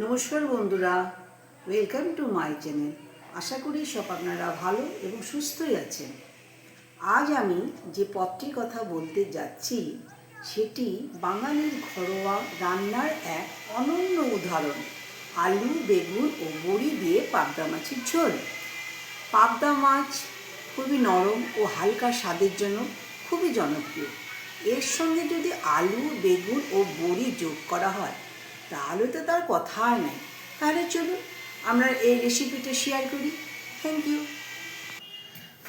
নমস্কার বন্ধুরা welcome to my channel আশা করি সব আপনারা ভালো এবং সুস্থই আছেন। আজ আমি যে পদটির কথা বলতে যাচ্ছি, সেটি বাঙালির ঘরোয়া রান্নার এক অনন্য উদাহরণ, আলু, বেগুন ও বড়ি দিয়ে পাবদা মাছের ঝোল। পাবদা মাছ খুবই নরম ও হালকা স্বাদের জন্য খুবই জনপ্রিয়। এর সঙ্গে যদি আলু, বেগুন ও বড়ি যোগ করা হয় তাহলে তো তার কথা আর নাই। তাহলে চলুন আমরা এই রেসিপিটা শেয়ার করি। থ্যাংক ইউ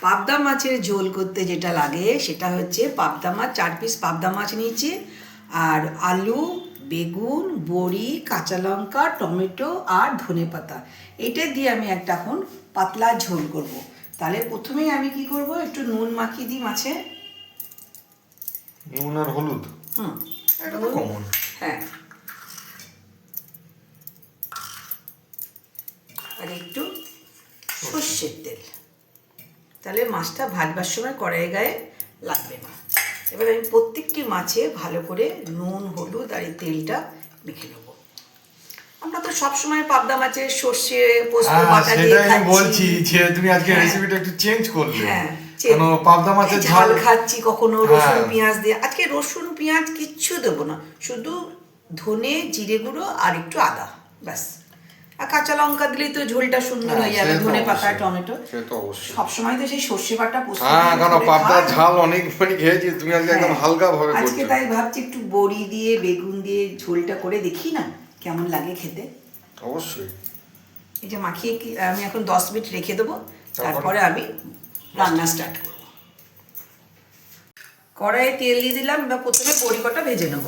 পাবদা মাছের ঝোল করতে যেটা লাগে সেটা হচ্ছে পাবদা মাছ চার পিস পাবদা মাছ নিয়েছি। আর আলু বেগুন বড়ি কাঁচা লঙ্কা টমেটো আর ধনে পাতা। এটা দিয়ে আমি একটা এখন পাতলা ঝোল করব। তাহলে প্রথমেই আমি কি করব একটু নুন মাখিয়ে দিই মাছে। নুন আর হলুদ? হুম। হ্যাঁ। আর একটু সর্ষের তেল। তাহলে মাছটা ভাজবার সময় কড়াই গায়ে লাগবে না। এবার আমি প্রত্যেকটি মাছে ভালো করে নুন হলুদ আর এই তেলটা মেখে নেব। আমরা তো সবসময় পাবদা মাছের সর্ষে পোস্ত হ্যাঁ বাটা দিয়ে খাচ্ছি। বলছি যে তুমি আজকে হ্যাঁ। রেসিপিটা একটু চেঞ্জ করলে। হ্যাঁ কেন পাবদা মাছের ঝাল খাচ্ছি কখনো রসুন হ্যাঁ। পেঁয়াজ দিয়ে। আজকে রসুন পেঁয়াজ কিচ্ছু দেবো না। শুধু ধনে জিরে গুঁড়ো আর একটু আদা ব্যাস। আর কাঁচা লঙ্কা দিলেই তো ঝোলটা সুন্দর হ্যাঁ, হয়ে যাবে ধনে পাতা টমেটো। সে তো অবশ্যই। সবসময় তো সেই সর্ষে বাটা পোস্ত হ্যাঁ দিয়ে কেন করে পাবদার খাওয়া ঝাল অনেক মানে খেয়েছি তুমি আজকে একদম হ্যাঁ। হালকা ভাবে আজকে তাই ভাবছি একটু বড়ি দিয়ে বেগুন দিয়ে ঝোলটা করে দেখি না কেমন লাগে খেতে। অবশ্যই। এই যে মাখিয়ে কি- আমি এখন দশ মিনিট রেখে দেবো তারপরে? আমি রান্না স্টার্ট করব। কড়াইয়ে তেল দিয়ে দিলাম বা প্রথমে বড়ি কটা ভেজে নেব।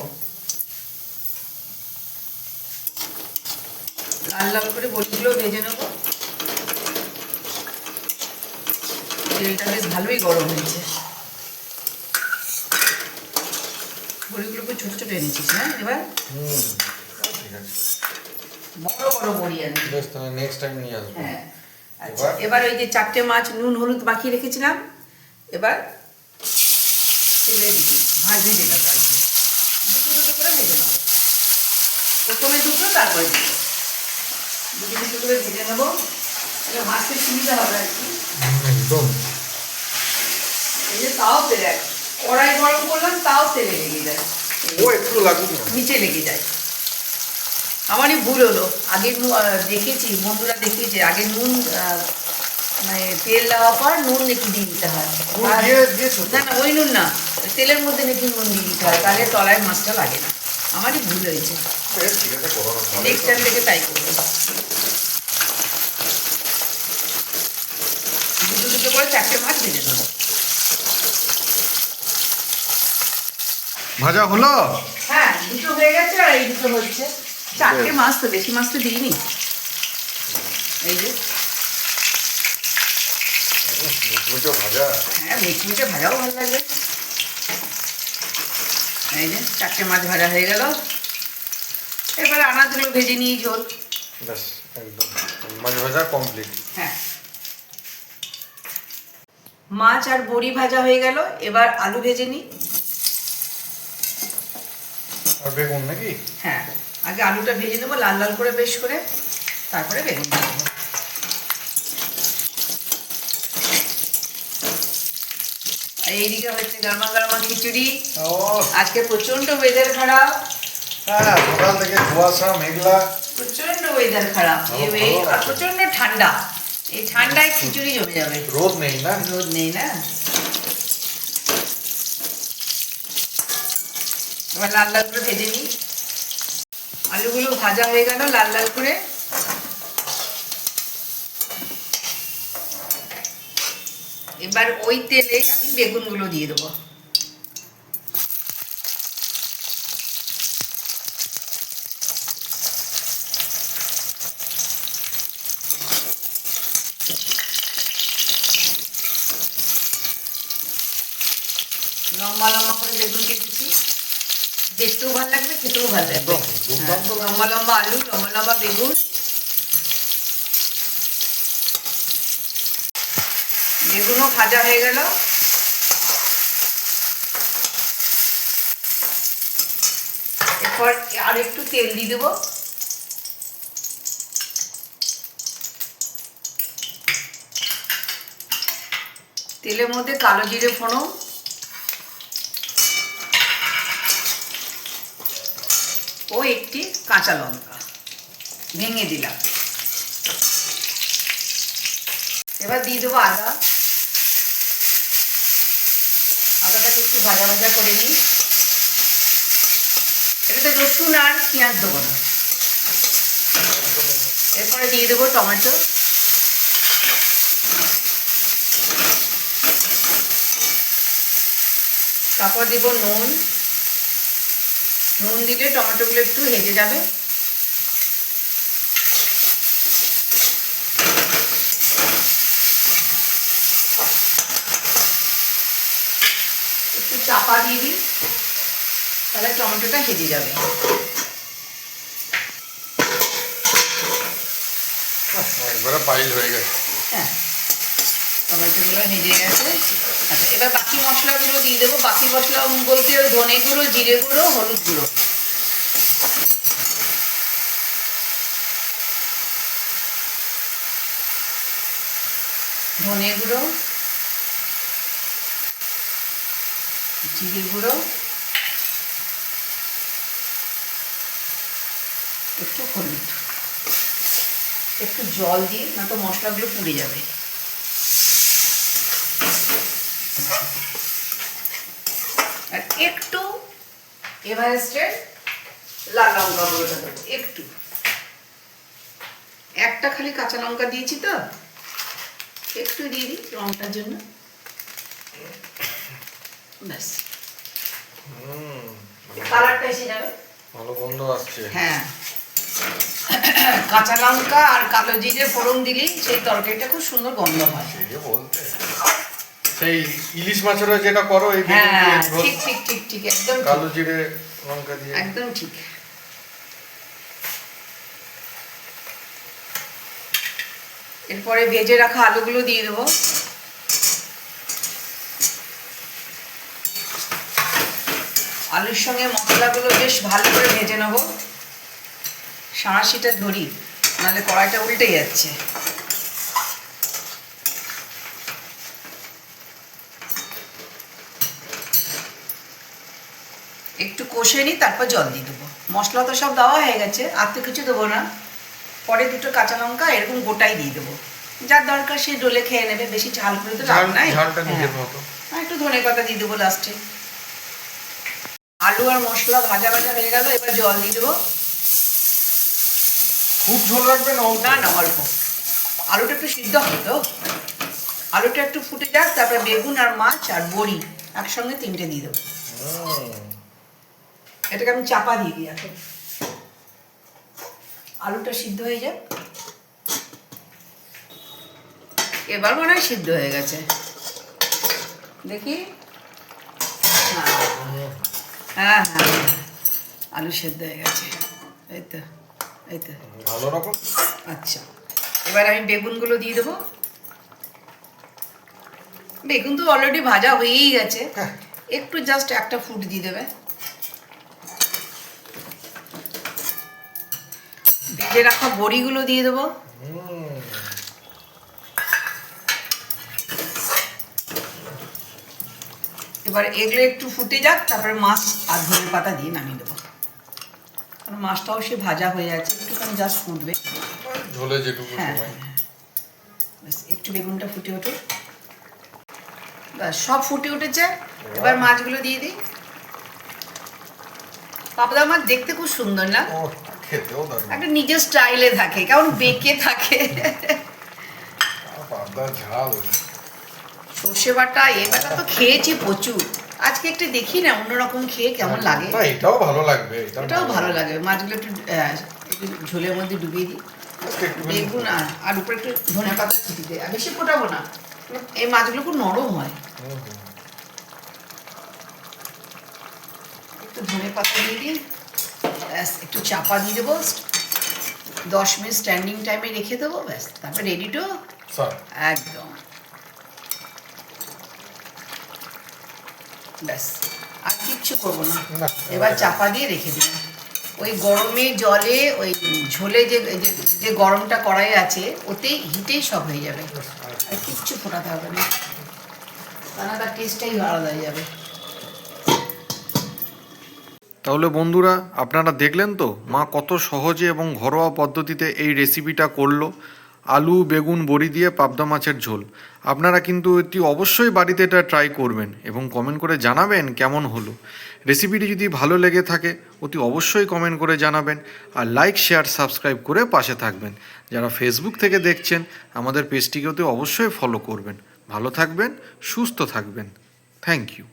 লাল লাল করে বড়িগুলো ভেজে নেব। তেলটা বেশ ভালোই গরম হয়েছে। বড়িগুলো খুব ছোটো ছোটো এনেছিস হ্যাঁ এবার? বড় বড় বড়ি আনি বেশ তাহলে নেক্সট টাইম নিয়ে আসব। হ্যাঁ আচ্ছা এবার? ওই যে চারটে মাছ নুন হলুদ মাখিয়ে রেখেছিলাম। এবার তেলে যেটা দুটো দুটো করে ভেজে নেব। প্রথমে দুটো তারপরে দুটো। দুটো দুটো করে ভেজে নেব। তাহলে ভাজতে সুবিধা হবে আর কি। একদম। এই যে তাও তেলে কড়াই গরম করলাম তাও তেলে লেগে যায়। ও একটু লাগুক নিচে লেগে যায়। আমারই ভুল হলো। আগে দেখেছি বন্ধুরা দেখিয়েছে আগে নুন মানে তেল দেওয়ার পর নুন নাকি দিয়ে দিতে হয়? না না ওই নুন না। তেলের মধ্যে নাকি নুন দিয়ে দিতে হয়। তাহলে তলায় মাছটা লাগে না। আমারই ভুল হয়েছে। নেক্সট টাইম থেকে তাই করব দুটো দুটো করে চারটে মাছ ভেজে নেব ভাজা হলো? হ্যাঁ দুটো হয়ে গেছে আর এই দুটো হচ্ছে। চারটে মাছ তো বেশি মাছ তো দিইনি। এই যে। দুটো ভাজা। হ্যাঁ মিটমিটে ভাজাও ভালো লাগবে এই যে চারটে মাছ ভাজা হয়ে গেল। এবার আনাজগুলো ভেজে নিয়ে ঝোল। ব্যাস একদম। মাছ ভাজা কমপ্লিট হ্যাঁ। মাছ আর বড়ি ভাজা হয়ে গেল। এবার আলু ভেজে নিই। আর বেগুন নাকি? হ্যাঁ আগে আলুটা ভেজে নেব লাল লাল করে বেশ করে তারপরে বেগুন এইদিকে হচ্ছে গরমা গরমা খিচুড়ি। আজকে প্রচণ্ড ওয়েদার খারাপ। হ্যাঁ সকাল থেকে কুয়াশা মেঘলা। প্রচণ্ড ওয়েদার খারাপ। আর প্রচণ্ড ঠান্ডা। এই ঠান্ডায় খিচুড়ি জমে যাবে। রোদ নেই না? রোদ নেই না? এবার লাল লাল করে ভেজে নিই। আলুগুলো ভাজা হয়ে গেল, লাল লাল করে। এবার ওই তেলে আমি বেগুনগুলো দিয়ে দেবো। লম্বা লম্বা করে বেগুন কেটেছি দেখতেও ভালো লাগবে খেতেও ভালো লাগবে। হ্যাঁ, লম্বা লম্বা আলু লম্বা লম্বা বেগুন। বেগুনও ভাজা হয়ে গেল। এরপর আর একটু তেল দিয়ে দেবো। তেলের মধ্যে কালো জিরে ফোড়ন। ও একটি কাঁচা লঙ্কা। ভেঙে দিলাম। এবার দিয়ে দেবো আদা। আদাটাকে একটু ভাজা ভাজা করে নিই। এটাতে রসুন আর পেঁয়াজ দেবো না। এরপরে দিয়ে দেবো টমেটো। তারপর দেবো নুন। নুন দিলে টমেটোগুলো একটু হেজে যাবে। একটু চাপা দিয়ে দিই তাহলে টমেটোটা হেজে যাবে। একবারে পাইল হয়ে গেছে। হ্যাঁ। টমেটোগুলো ভেজে গেছে। আচ্ছা এবার বাকি মশলাগুলো দিয়ে দেবো। বাকি মশলা বলতে ওই ধনে গুঁড়ো, জিরে গুঁড়ো, হলুদ গুঁড়ো। ধনে গুঁড়ো, জিরে গুঁড়ো। একটু হলুদ। একটু জল দিয়ে, না তো মশলাগুলো পুড়ে যাবে। একটু এভারেস্টের লাল লঙ্কা গুঁড়োটা দেবো একটু। একটা খালি কাঁচা লঙ্কা দিয়েছি তো একটু দিয়ে দিই রঙটার জন্য। ব্যাস। কালারটা এসে যাবে। ভালো গন্ধ আসছে। হ্যাঁ। কাঁচা লঙ্কা আর কালো জিরে ফোড়ন দিলেই সেই তরকারিটা খুব সুন্দর গন্ধ হয়। বলতে। সেই ইলিশ মাছেরও যেটা করো এই হ্যাঁ ঠিক ঠিক ঠিক ঠিক একদম কালো জিরে লঙ্কা দিয়ে। একদম ঠিক। এরপরে ভেজে রাখা আলুগুলো দিয়ে দেবো। আলুর সঙ্গে মশলাগুলো বেশ ভালো করে ভেজে নেব। সাঁড়াশিটা ধরি নাহলে কড়াইটা উল্টে যাচ্ছে। একটু কষে নিই তারপর জল দিয়ে দেবো। মশলা তো সব দেওয়া হয়ে গেছে আর তো কিছু দেবো না। পরে দুটো কাঁচা লঙ্কা এরকম গোটাই দিয়ে দেবো। যার দরকার সে ডলে খেয়ে নেবে বেশি ঝাল করে তো লাভ নাই। হ্যাঁ। একটু ধনে পাতা দিয়ে দেবো লাস্টে আলু আর মশলা ভাজা ভাজা হয়ে গেল এবার জল দিয়ে দেবো। খুব ঝোল রাখবে না অল্প? না না অল্প। আলুটা একটু সিদ্ধ হবে তো। আলুটা একটু ফুটে যাক তারপরে বেগুন আর মাছ আর বড়ি একসঙ্গে তিনটে দিয়ে দেবো। এটাকে আমি চাপা দিয়ে দিই এখন। আলুটা সিদ্ধ হয়ে যাক। এবার মনে হয় সিদ্ধ হয়ে গেছে। দেখি। হ্যাঁ হ্যাঁ হ্যাঁ হ্যাঁ। আলু সেদ্ধ হয়ে গেছে। এই তো এই তো। ভালো রকম। আচ্ছা। এবার আমি বেগুনগুলো দিয়ে দেবো। বেগুন তো অলরেডি ভাজা হয়েই গেছে। হ্যাঁ। একটু জাস্ট একটা ফুট দিয়ে দেবে। ভেজে রাখা বড়িগুলো দিয়ে দেবো। এবার এগুলো একটু ফুটে যাক তারপরে মাছ আর ধনে পাতা দিয়ে নামিয়ে দেবো। কারণ মাছটাও সে ভাজা হয়ে যাচ্ছে একটুখানি জাস্ট ফুটবে। ঝোলে যেটুকু হ্যাঁ একটু বেগুনটা ফুটে ওঠে ব্যাস সব ফুটে উঠেছে। এবার মাছগুলো দিয়ে দিই। পাবদা মাছ দেখতে খুব সুন্দর না? খেতেও দারুণ একটা নিজের স্টাইলে থাকে কেমন বেঁকে থাকে। পাবদা ঝাল। সর্ষে বাটা এ বাটা তো খেয়েছি প্রচুর। আজকে একটু দেখি না অন্যরকম খেয়ে কেমন লাগে। না এটাও ভালো লাগবে এটাও ভালো লাগে মাছগুলো একটু ঝোলের মধ্যে ডুবিয়ে দিই। বেগুন আর আর উপরে একটু ধনে পাতা ছিটি দেয় আর বেশি ফোটাবো না। এই মাছগুলো খুব নরম হয়। একটু ধনে পাতা দিয়ে দিই। ব্যাস একটু চাপা দিয়ে দেবো দশ মিনিট স্ট্যান্ডিং টাইমে রেখে দেবো ব্যাস তারপর রেডি টু একদম। ব্যাস আর কিচ্ছু করব না। এবার চাপা দিয়ে রেখে দিলাম ওই গরমে জলে ওই ঝোলে যে যে- গরমটা কড়াই আছে ওতেই হিটেই সব হয়ে যাবে। আর কিচ্ছু ফোটাতে হবে না। তাহলে তার টেস্টটাই আলাদা হয়ে যাবে। তাহলে বন্ধুরা, আপনারা দেখলেন তো মা কত সহজে এবং ঘরোয়া পদ্ধতিতে এই রেসিপিটা করল। আলু, বেগুন, বড়ি দিয়ে পাবদা মাছের ঝোল। আপনারা কিন্তু এটি অবশ্যই বাড়িতে এটা ট্রাই করবেন এবং কমেন্ট করে জানাবেন কেমন হলো। রেসিপিটি যদি ভালো লেগে থাকে, অতি অবশ্যই কমেন্ট করে জানাবেন আর লাইক শেয়ার সাবস্ক্রাইব করে পাশে থাকবেন। যারা ফেসবুক থেকে দেখছেন, আমাদের পেজটিকে অতি অবশ্যই ফলো করবেন। ভালো থাকবেন, সুস্থ থাকবেন। Thank you